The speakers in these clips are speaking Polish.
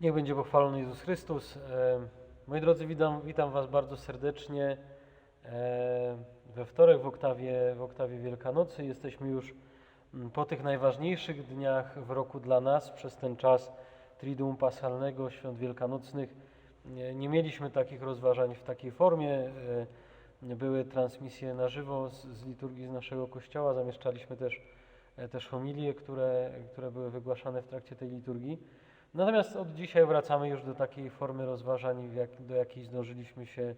Niech będzie pochwalony Jezus Chrystus. E, Moi drodzy, witam, witam Was bardzo serdecznie. E, We wtorek w oktawie, w oktawie Wielkanocy jesteśmy już mm, po tych najważniejszych dniach w roku dla nas, przez ten czas Triduum Paschalnego, Świąt Wielkanocnych. Nie, mieliśmy takich rozważań w takiej formie. E, Były transmisje na żywo z, z liturgii z naszego kościoła. Zamieszczaliśmy też, też homilie, które, które były wygłaszane w trakcie tej liturgii. Natomiast od dzisiaj wracamy już do takiej formy rozważań, jak, do jakiej zdążyliśmy się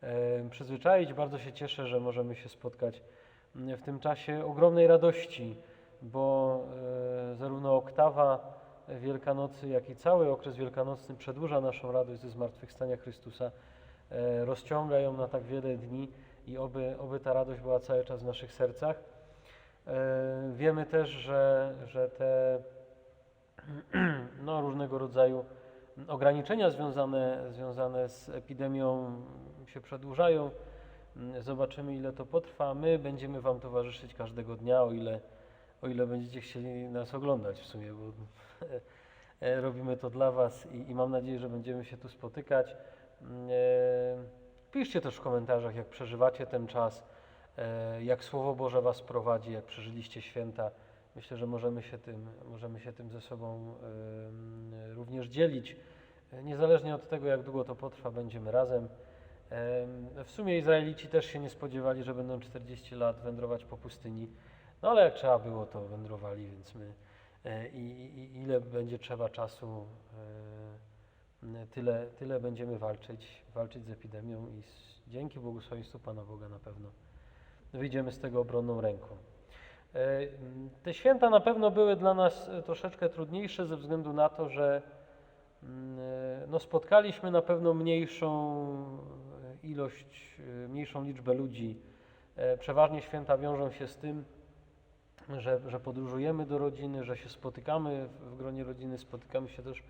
e, przyzwyczaić. Bardzo się cieszę, że możemy się spotkać mm, w tym czasie ogromnej radości, bo e, zarówno oktawa Wielkanocy, jak i cały okres wielkanocny przedłuża naszą radość ze zmartwychwstania Chrystusa, e, rozciąga ją na tak wiele dni i oby, oby ta radość była cały czas w naszych sercach. E, wiemy też, że, że te no, różnego rodzaju ograniczenia związane, związane z epidemią się przedłużają. Zobaczymy, ile to potrwa. My będziemy Wam towarzyszyć każdego dnia, o ile, o ile będziecie chcieli nas oglądać w sumie, bo robimy to dla Was i, i mam nadzieję, że będziemy się tu spotykać. E, Piszcie też w komentarzach, jak przeżywacie ten czas, e, jak Słowo Boże Was prowadzi, jak przeżyliście święta. Myślę, że możemy się tym, możemy się tym ze sobą również dzielić. Niezależnie od tego, jak długo to potrwa, będziemy razem. Em, W sumie Izraelici też się nie spodziewali, że będą 40 lat wędrować po pustyni. No ale jak trzeba było, to wędrowali, więc my e, i, i ile będzie trzeba czasu, e, tyle, tyle będziemy walczyć, walczyć z epidemią i z, dzięki błogosławieństwu Pana Boga na pewno wyjdziemy z tego obronną ręką. Te święta na pewno były dla nas e, troszeczkę trudniejsze ze względu na to, że mm, e, no, spotkaliśmy na pewno mniejszą e, ilość, mniejszą liczbę ludzi. Przeważnie święta wiążą się z tym, że, że podróżujemy do rodziny, że się spotykamy w- gronie rodziny, spotykamy się też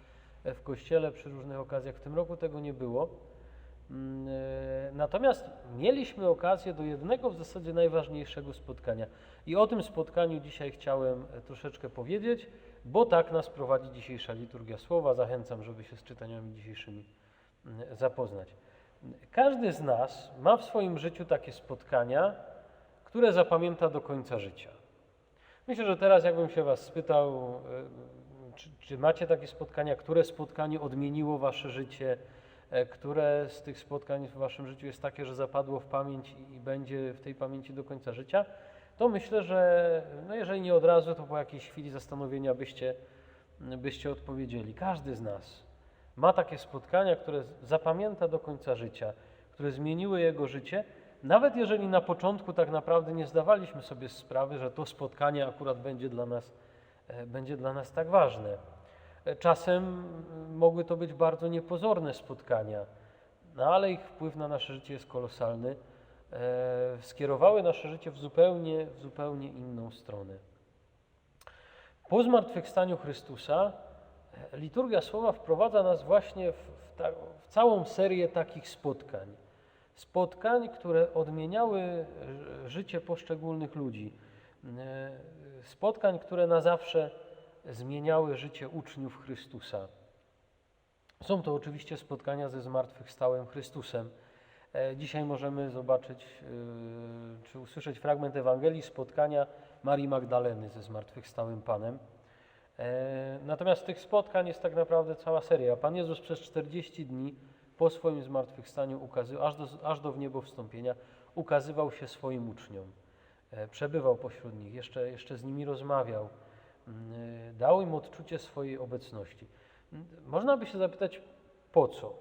w kościele przy różnych okazjach. W tym roku tego nie było. Mm, e, Natomiast mieliśmy okazję do jednego w zasadzie najważniejszego spotkania. I o tym spotkaniu dzisiaj chciałem e, troszeczkę powiedzieć, bo tak nas prowadzi dzisiejsza liturgia słowa. Zachęcam, żeby się z czytaniami dzisiejszymi mm, zapoznać. Każdy z nas ma w swoim życiu takie spotkania, które zapamięta do końca życia. Myślę, że teraz jakbym się Was spytał, e, czy, czy macie takie spotkania, które spotkanie odmieniło Wasze życie, które z tych spotkań w Waszym życiu jest takie, że zapadło w pamięć i, i będzie w tej pamięci do końca życia, to myślę, że no jeżeli nie od razu, to po jakiejś chwili zastanowienia byście, byście odpowiedzieli. Każdy z nas ma takie spotkania, które zapamięta do końca życia, które zmieniły jego życie, nawet jeżeli na początku tak naprawdę nie zdawaliśmy sobie sprawy, że to spotkanie akurat będzie dla nas, e, będzie dla nas tak ważne. Czasem mogły to być bardzo niepozorne spotkania, no ale ich wpływ na nasze życie jest kolosalny. E, Skierowały nasze życie w zupełnie, w zupełnie inną stronę. Po zmartwychwstaniu Chrystusa e, liturgia słowa wprowadza nas właśnie w, w, ta, w całą serię takich spotkań. Spotkań, które odmieniały życie poszczególnych ludzi. E, Spotkań, które na zawsze zmieniały życie uczniów Chrystusa. Są to oczywiście spotkania ze zmartwychwstałym Chrystusem. E, Dzisiaj możemy zobaczyć e, czy usłyszeć fragment Ewangelii spotkania Marii Magdaleny ze zmartwychwstałym Panem. E, Natomiast tych spotkań jest tak naprawdę cała seria. Pan Jezus przez 40 dni po swoim zmartwychwstaniu, ukazy- aż do, aż do wniebowstąpienia, ukazywał się swoim uczniom. Przebywał pośród nich, jeszcze, jeszcze z nimi rozmawiał. E, Dał im odczucie swojej obecności. Można by się zapytać, po co?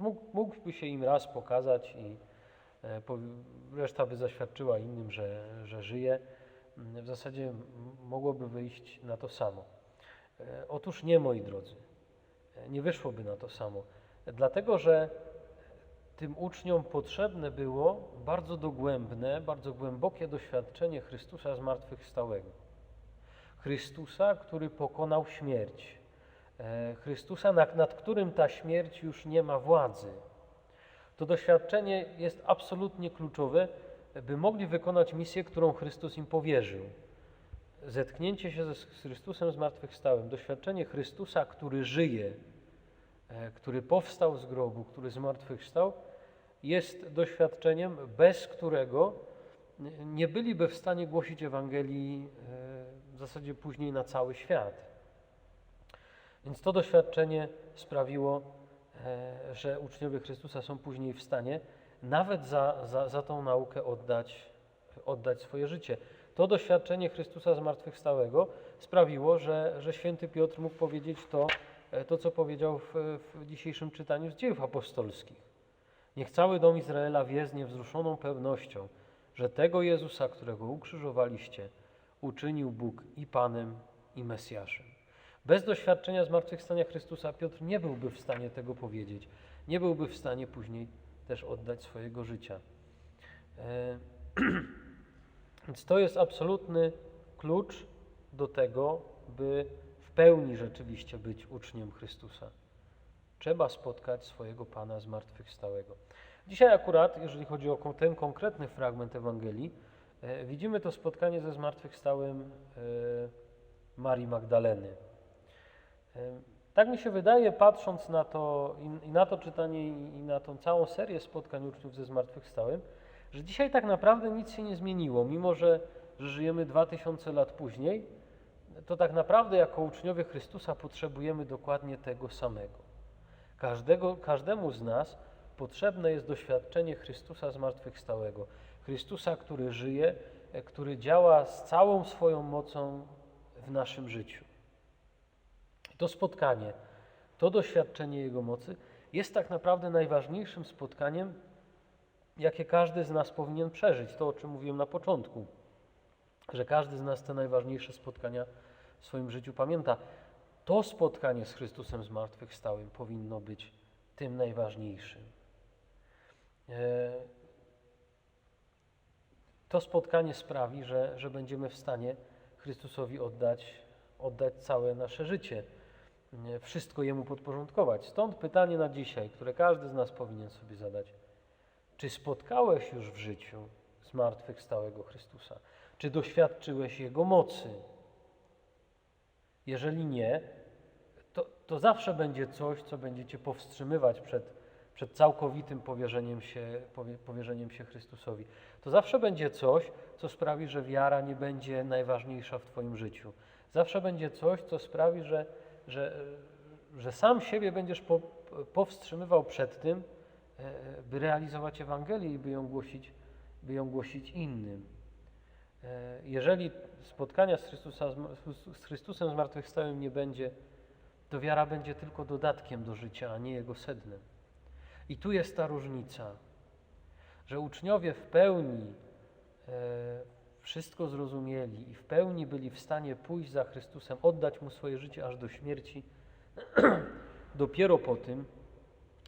Mógł, mógłby się im raz pokazać i e, reszta by zaświadczyła innym, że, że żyje. W zasadzie mogłoby wyjść na to samo. E, Otóż nie, moi drodzy. E, Nie wyszłoby na to samo. Dlatego, że tym uczniom potrzebne było bardzo dogłębne, bardzo głębokie doświadczenie Chrystusa zmartwychwstałego. Chrystusa, który pokonał śmierć. E, Chrystusa, nad, nad którym ta śmierć już nie ma władzy. To doświadczenie jest absolutnie kluczowe, by mogli wykonać misję, którą Chrystus im powierzył. Zetknięcie się z Chrystusem zmartwychwstałym, doświadczenie Chrystusa, który żyje, e, który powstał z grobu, który zmartwychwstał, jest doświadczeniem, bez którego nie byliby w stanie głosić Ewangelii e, w zasadzie później na cały świat. Więc to doświadczenie sprawiło, e, że uczniowie Chrystusa są później w stanie nawet za, za, za tą naukę oddać, oddać swoje życie. To doświadczenie Chrystusa zmartwychwstałego sprawiło, że, że święty Piotr mógł powiedzieć to, e, to co powiedział w, w dzisiejszym czytaniu z dziejów apostolskich. Niech cały dom Izraela wie z niewzruszoną pewnością, że tego Jezusa, którego ukrzyżowaliście, uczynił Bóg i Panem, i Mesjaszem. Bez doświadczenia zmartwychwstania Chrystusa Piotr nie byłby w stanie tego powiedzieć. Nie byłby w stanie później też oddać swojego życia. E, Więc to jest absolutny klucz do tego, by w pełni rzeczywiście być uczniem Chrystusa. Trzeba spotkać swojego Pana zmartwychwstałego. Dzisiaj akurat, jeżeli chodzi o ten konkretny fragment Ewangelii, widzimy to spotkanie ze zmartwychwstałym e, Marii Magdaleny. E, Tak mi się wydaje, patrząc na to i, na to czytanie, i na tą całą serię spotkań uczniów ze zmartwychwstałym, że dzisiaj tak naprawdę nic się nie zmieniło, mimo że, że żyjemy 2000 lat później, to tak naprawdę jako uczniowie Chrystusa potrzebujemy dokładnie tego samego. Każdego, każdemu z nas potrzebne jest doświadczenie Chrystusa zmartwychwstałego. Chrystusa, który żyje, e, który działa z całą swoją mocą w naszym życiu. To spotkanie, to doświadczenie Jego mocy jest tak naprawdę najważniejszym spotkaniem, jakie każdy z nas powinien przeżyć. To, o czym mówiłem na początku, że każdy z nas te najważniejsze spotkania w swoim życiu pamięta. To spotkanie z Chrystusem zmartwychwstałym powinno być tym najważniejszym. To spotkanie sprawi, że, że będziemy w stanie Chrystusowi oddać, oddać całe nasze życie, wszystko Jemu podporządkować. Stąd pytanie na dzisiaj, które każdy z nas powinien sobie zadać. Czy spotkałeś już w życiu zmartwychwstałego Chrystusa? Czy doświadczyłeś Jego mocy? Jeżeli nie, to, to zawsze będzie coś, co będzie Cię powstrzymywać przed, przed całkowitym powierzeniem się, powie, powierzeniem się Chrystusowi. To zawsze będzie coś, co sprawi, że wiara nie będzie najważniejsza w Twoim życiu. Zawsze będzie coś, co sprawi, że, że, że sam siebie będziesz po, powstrzymywał przed tym, e, by realizować Ewangelię i by ją głosić, by ją głosić innym. E, Jeżeli spotkania z, Chrystusa, z Chrystusem zmartwychwstałym nie będzie, to wiara będzie tylko dodatkiem do życia, a nie jego sednem. I tu jest ta różnica, że uczniowie w pełni e, wszystko zrozumieli i w pełni byli w stanie pójść za Chrystusem, oddać Mu swoje życie aż do śmierci, dopiero po tym,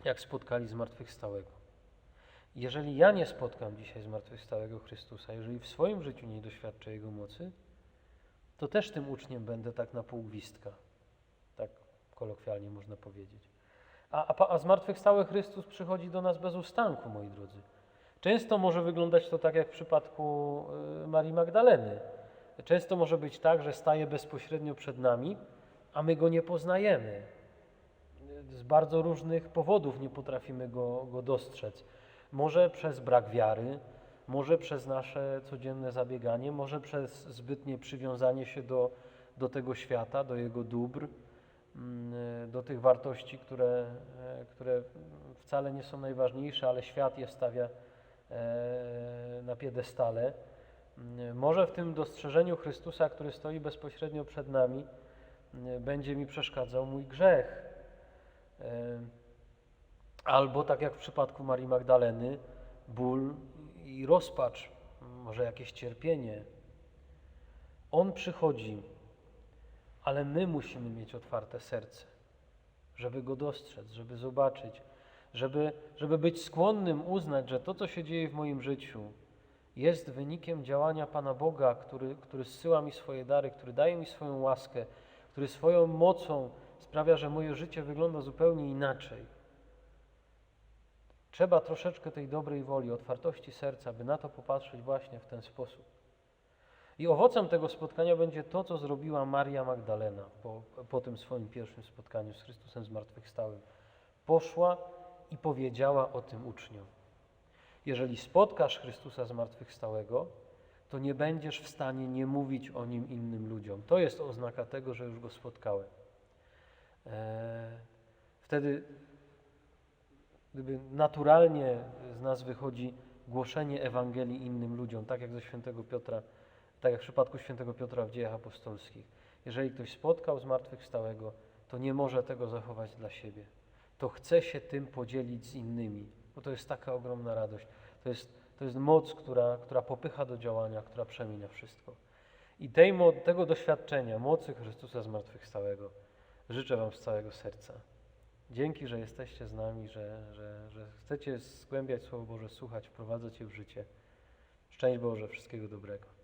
jak spotkali zmartwychwstałego. Jeżeli ja nie spotkam dzisiaj zmartwychwstałego Chrystusa, jeżeli w swoim życiu nie doświadczę Jego mocy, to też tym uczniem będę tak na pół gwizdka. Tak kolokwialnie można powiedzieć. A, a, a zmartwychwstały Chrystus przychodzi do nas bez ustanku, moi drodzy. Często może wyglądać to tak jak w przypadku y, Marii Magdaleny. Często może być tak, że staje bezpośrednio przed nami, a my go nie poznajemy. Z bardzo różnych powodów nie potrafimy go, go dostrzec. Może przez brak wiary, może przez nasze codzienne zabieganie, może przez zbytnie przywiązanie się do, do tego świata, do jego dóbr, do tych wartości, które, e, które wcale nie są najważniejsze, ale świat je stawia e, na piedestale. Mm, Może w tym dostrzeżeniu Chrystusa, który stoi bezpośrednio przed nami, mm, będzie mi przeszkadzał mój grzech. E, Albo tak jak w przypadku Marii Magdaleny, ból i rozpacz, może jakieś cierpienie. On przychodzi, ale my musimy mieć otwarte serce, żeby go dostrzec, żeby zobaczyć, żeby, żeby być skłonnym uznać, że to, co się dzieje w moim życiu, jest wynikiem działania Pana Boga, który, który zsyła mi swoje dary, który daje mi swoją łaskę, który swoją mocą sprawia, że moje życie wygląda zupełnie inaczej. Trzeba troszeczkę tej dobrej woli, otwartości serca, by na to popatrzeć właśnie w ten sposób. I owocem tego spotkania będzie to, co zrobiła Maria Magdalena po, po tym swoim pierwszym spotkaniu z Chrystusem zmartwychwstałym. poszła i powiedziała o tym uczniom. Jeżeli spotkasz Chrystusa zmartwychwstałego, to nie będziesz w stanie nie mówić o nim innym ludziom. To jest oznaka tego, że już go spotkałem. Eee, Wtedy, gdyby naturalnie z nas wychodzi głoszenie Ewangelii innym ludziom, tak jak ze świętego Piotra, tak jak w przypadku świętego Piotra w dziejach apostolskich. Jeżeli ktoś spotkał zmartwychwstałego, to nie może tego zachować dla siebie. To chce się tym podzielić z innymi, bo to jest taka ogromna radość. To jest, to jest moc, która, która popycha do działania, która przemienia wszystko. I tej, tego doświadczenia, mocy Chrystusa zmartwychwstałego życzę Wam z całego serca. Dzięki, że jesteście z nami, że, że, że chcecie zgłębiać Słowo Boże, słuchać, wprowadzać je w życie. Szczęść Boże, wszystkiego dobrego.